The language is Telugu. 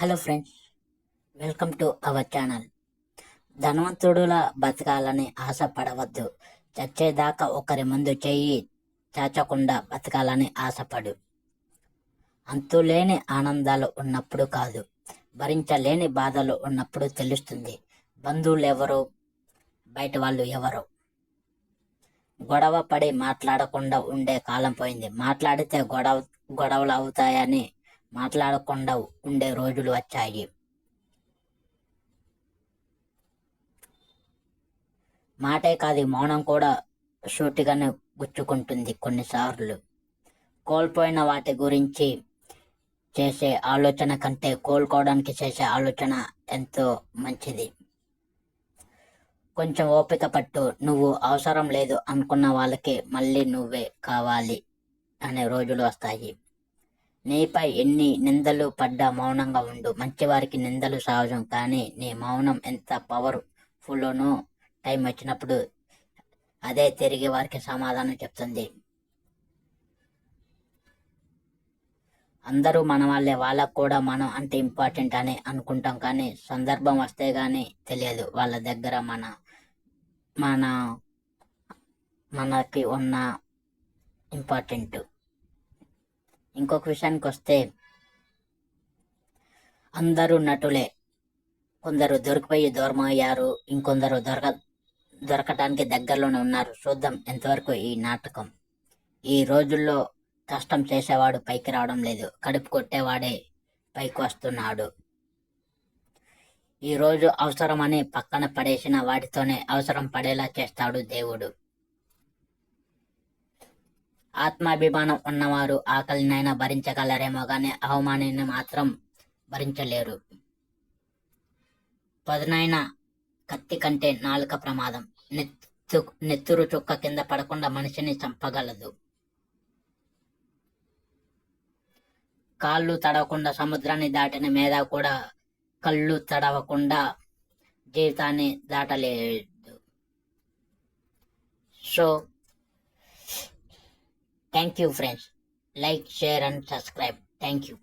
Hello friends welcome to our channel. ధనవంతుడులా బతకాలని ఆశపడవద్దు. చచ్చేదాకా ఒకరి ముందు చెయ్యి చాచకుండా బతకాలని ఆశపడు. అంతులేని ఆనందాలు ఉన్నప్పుడు కాదు భరించలేని బాధలు ఉన్నప్పుడు తెలుస్తుంది. బంధువులు ఎవరు బయట వాళ్ళు ఎవరు? గొడవ పడి మాట్లాడకుండా ఉండే కాలం పోయింది. మాట్లాడితే గొడవ గొడవలు అవుతాయని మాట్లాడకుండా ఉండే రోజులు వచ్చాయి. మాటే కాదు మౌనం కూడా సూటిగానే గుచ్చుకుంటుంది కొన్నిసార్లు. కోల్పోయిన వాటి గురించి చేసే ఆలోచన కంటే కోలుకోవడానికి చేసే ఆలోచన ఎంతో మంచిది. కొంచెం ఓపిక పట్టు నువ్వు అవసరం లేదు అనుకున్న వాళ్ళకి మళ్ళీ నువ్వే కావాలి అనే రోజులు వస్తాయి. నీపై ఎన్ని నిందలు పడ్డా మౌనంగా ఉండు. మంచివారికి నిందలు సహజం కానీ నీ మౌనం ఎంత పవర్ఫుల్లోనో టైం వచ్చినప్పుడు అదే తిరిగి వారికి సమాధానం చెప్తుంది. అందరూ మన వాళ్ళే వాళ్ళకు కూడా మనం అంటే ఇంపార్టెంట్ అని అనుకుంటాం కానీ సందర్భం వస్తే కానీ తెలియదు. వాళ్ళ దగ్గర మన మన మనకి ఉన్న ఇంపార్టెంట్ ఇంకొక విషయానికి వస్తే అందరూ నటులే. కొందరు దొరికిపోయి దూరం అయ్యారు ఇంకొందరు దొరక దొరకటానికి దగ్గరలోనే ఉన్నారు. చూద్దాం ఎంతవరకు ఈ నాటకం. ఈ రోజుల్లో కష్టం చేసేవాడు పైకి రావడం లేదు. కడుపు కొట్టేవాడే పైకి వస్తున్నాడు. ఈ రోజు అవసరమని పక్కన పడేసిన వాటితోనే అవసరం పడేలా చేస్తాడు దేవుడు. ఆత్మాభిమానం ఉన్నవారు ఆకలినైనా భరించగలరేమో కానీ అవమానాన్ని మాత్రం భరించలేరు. పదునైన కత్తి కంటే నాలుక ప్రమాదం. నెత్తు నెత్తురు చుక్క కింద పడకుండా మనిషిని చంపగలదు. కాళ్ళు తడవకుండా సముద్రాన్ని దాటిన మీద కూడా కళ్ళు తడవకుండా జీవితాన్ని దాటలేదు. So Thank you friends. Like, share and subscribe. Thank you.